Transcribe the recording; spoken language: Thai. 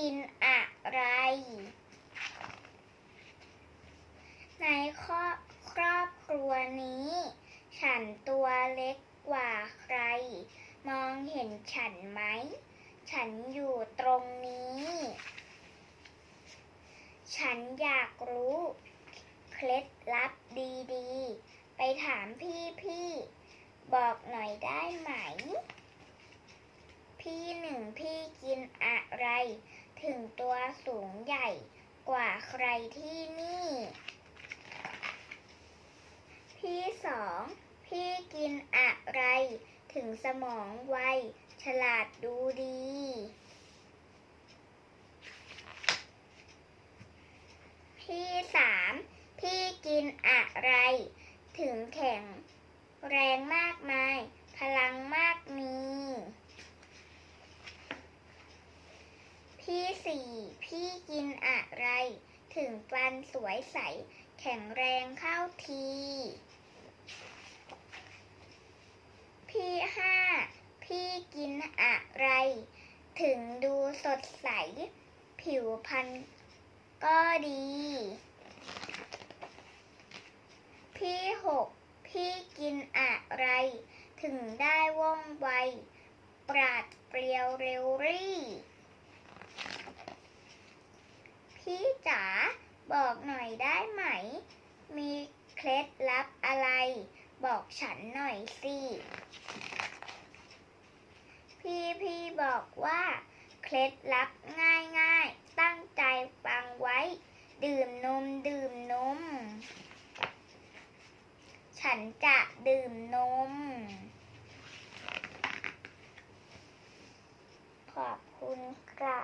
กินอะไร ในครอบครอบครัวนี้ ฉันตัวเล็กกว่าใคร มองเห็นฉันไหม ฉันอยู่ตรงนี้ ฉันอยากรู้ เคล็ดลับดีๆ ไปถามพี่ๆบอกหน่อยได้ไหม พี่หนึ่งพี่กินอะไร ถึงตัวสูงใหญ่กว่าใครที่นี่ พี่สองพี่กินอะไรถึงสมองไวฉลาดดูดี พี่สามพี่กินอะไร ถึงแข็ง แรงมากมาย พลังมาก มีพี่สี่พี่กินอะไร ถึงฟันสวยใส แข็งแรงเข้าที พี่ห้าพี่กินอะไร ถึงดูสดใส ผิวพรรณก็ดี พี่หกพี่กินอะไร ถึงได้ว่องไว ปราดเปรียวเร็วรี่ พี่ จ๋าบอกหน่อยได้ไหม มีเคล็ดลับอะไร บอกฉันหน่อยสิ พี่พี่บอกว่า เคล็ดลับง่ายง่ายตั้งใจฟังไว้ ดื่มนมดื่มนม ฉันจะดื่มนม ขอบคุณค่ะ